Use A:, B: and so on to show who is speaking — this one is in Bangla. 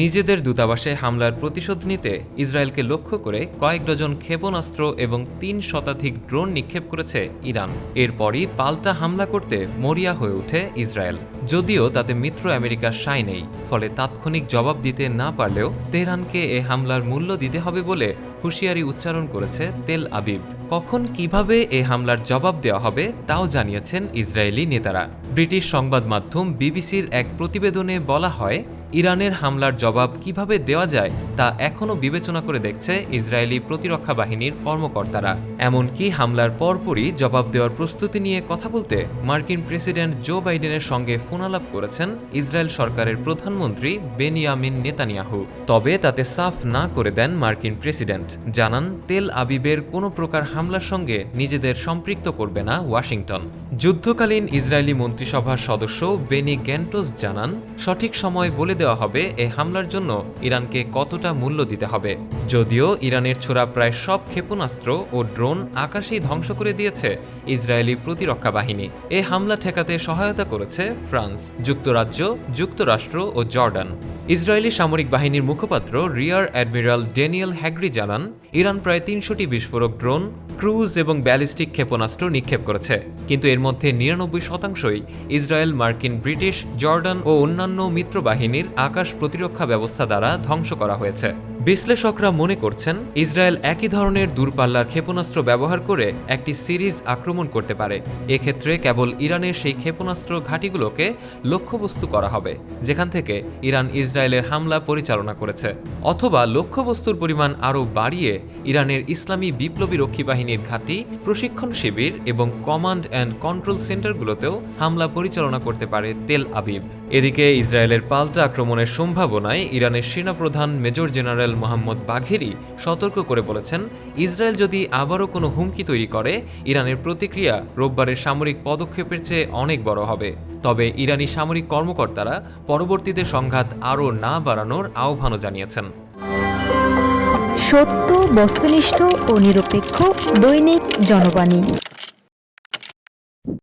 A: নিজেদের দূতাবাসে হামলার প্রতিশোধ নিতে ইসরায়েলকে লক্ষ্য করে কয়েক ডজন ক্ষেপণাস্ত্র এবং তিন শতাধিক ড্রোন নিক্ষেপ করেছে ইরান এরপরই পাল্টা হামলা করতে মরিয়া হয়ে ওঠে ইসরায়েল যদিও তাতে মিত্র আমেরিকার সাই নেই ফলে তাৎক্ষণিক জবাব দিতে না পারলেও তেহরানকে এ হামলার মূল্য দিতে হবে বলে হুঁশিয়ারি উচ্চারণ করেছে তেল আবিব কখন কিভাবে এ হামলার জবাব দেওয়া হবে তাও জানিয়েছেন ইসরায়েলি নেতারা ব্রিটিশ সংবাদ মাধ্যম বিবিসির এক প্রতিবেদনে বলা হয় ইরানের হামলার জবাব কিভাবে দেওয়া যায় তা এখনও বিবেচনা করে দেখছে ইসরায়েলি প্রতিরক্ষা বাহিনীর কর্মকর্তারা এমনকি হামলার পরপরই জবাব দেওয়ার প্রস্তুতি নিয়ে কথা বলতে মার্কিন প্রেসিডেন্ট জো বাইডেনের সঙ্গে ফোনালাপ করেছেন ইসরায়েল সরকারের প্রধানমন্ত্রী বেনিয়ামিন নেতানিয়াহু তবে তাতে সাফ না করে দেন মার্কিন প্রেসিডেন্ট জানান তেল আবিবের কোনো প্রকার হামলার সঙ্গে নিজেদের সম্পৃক্ত করবে না ওয়াশিংটন যুদ্ধকালীন ইসরায়েলি মন্ত্রিসভার সদস্য বেনি গ্যান্টোস জানান সঠিক সময় বলে দেওয়া হবে এ হামলার জন্য ইরানকে কতটা মূল্য দিতে হবে যদিও ইরানের ছোড়া প্রায় সব ক্ষেপণাস্ত্র ও ড্রোন আকাশেই ধ্বংস করে দিয়েছে ইসরায়েলি প্রতিরক্ষা বাহিনী এ হামলা ঠেকাতে সহায়তা করেছে ফ্রান্স যুক্তরাজ্য যুক্তরাষ্ট্র ও জর্ডান ইসরায়েলি সামরিক বাহিনীর মুখপাত্র রিয়ার অ্যাডমিরাল ড্যানিয়েল হ্যাগরি জানান ইরান প্রায় তিনশোটি বিস্ফোরক ড্রোন ক্রুজ এবং ব্যালিস্টিক ক্ষেপণাস্ত্র নিক্ষেপ করেছে কিন্তু এর মধ্যে নিরানব্বই শতাংশই ইসরায়েল মার্কিন ব্রিটিশ জর্ডান ও অন্যান্য মিত্রবাহিনীর আকাশ প্রতিরক্ষা ব্যবস্থা দ্বারা ধ্বংস করা হয়েছে বিশ্লেষকরা মনে করছেন ইসরায়েল একই ধরনের দূরপাল্লার ক্ষেপণাস্ত্র ব্যবহার করে একটি সিরিজ আক্রমণ করতে পারে এক্ষেত্রে কেবল ইরানের সেই ক্ষেপণাস্ত্র ঘাঁটিগুলোকে লক্ষ্যবস্তু করা হবে যেখান থেকে ইরান ইসরায়েলের হামলা পরিচালনা করেছে অথবা লক্ষ্যবস্তুর পরিমাণ আরও বাড়িয়ে ইরানের ইসলামী বিপ্লবী রক্ষী বাহিনীর ঘাঁটি প্রশিক্ষণ শিবির এবং কমান্ড অ্যান্ড কন্ট্রোল কন্ট্রোল সেন্টারগুলোতেও হামলা পরিচালনা করতে পারে তেল আবিব এদিকে ইসরায়েলের পাল্টা আক্রমণের সম্ভাবনায় ইরানের সেনাপ্রধান মেজর জেনারেল মোহাম্মদ বাঘেরি সতর্ক করে বলেছেন ইসরায়েল যদি আবারও কোনো হুমকি তৈরি করে ইরানের প্রতিক্রিয়া রোববারের সামরিক পদক্ষেপের চেয়ে অনেক বড় হবে তবে ইরানি সামরিক কর্মকর্তারা পরবর্তীতে সংঘাত আরও না বাড়ানোর আহ্বানও জানিয়েছেন সত্য বস্তুনিষ্ঠ ও নিরপেক্ষ দৈনিক জনবাণী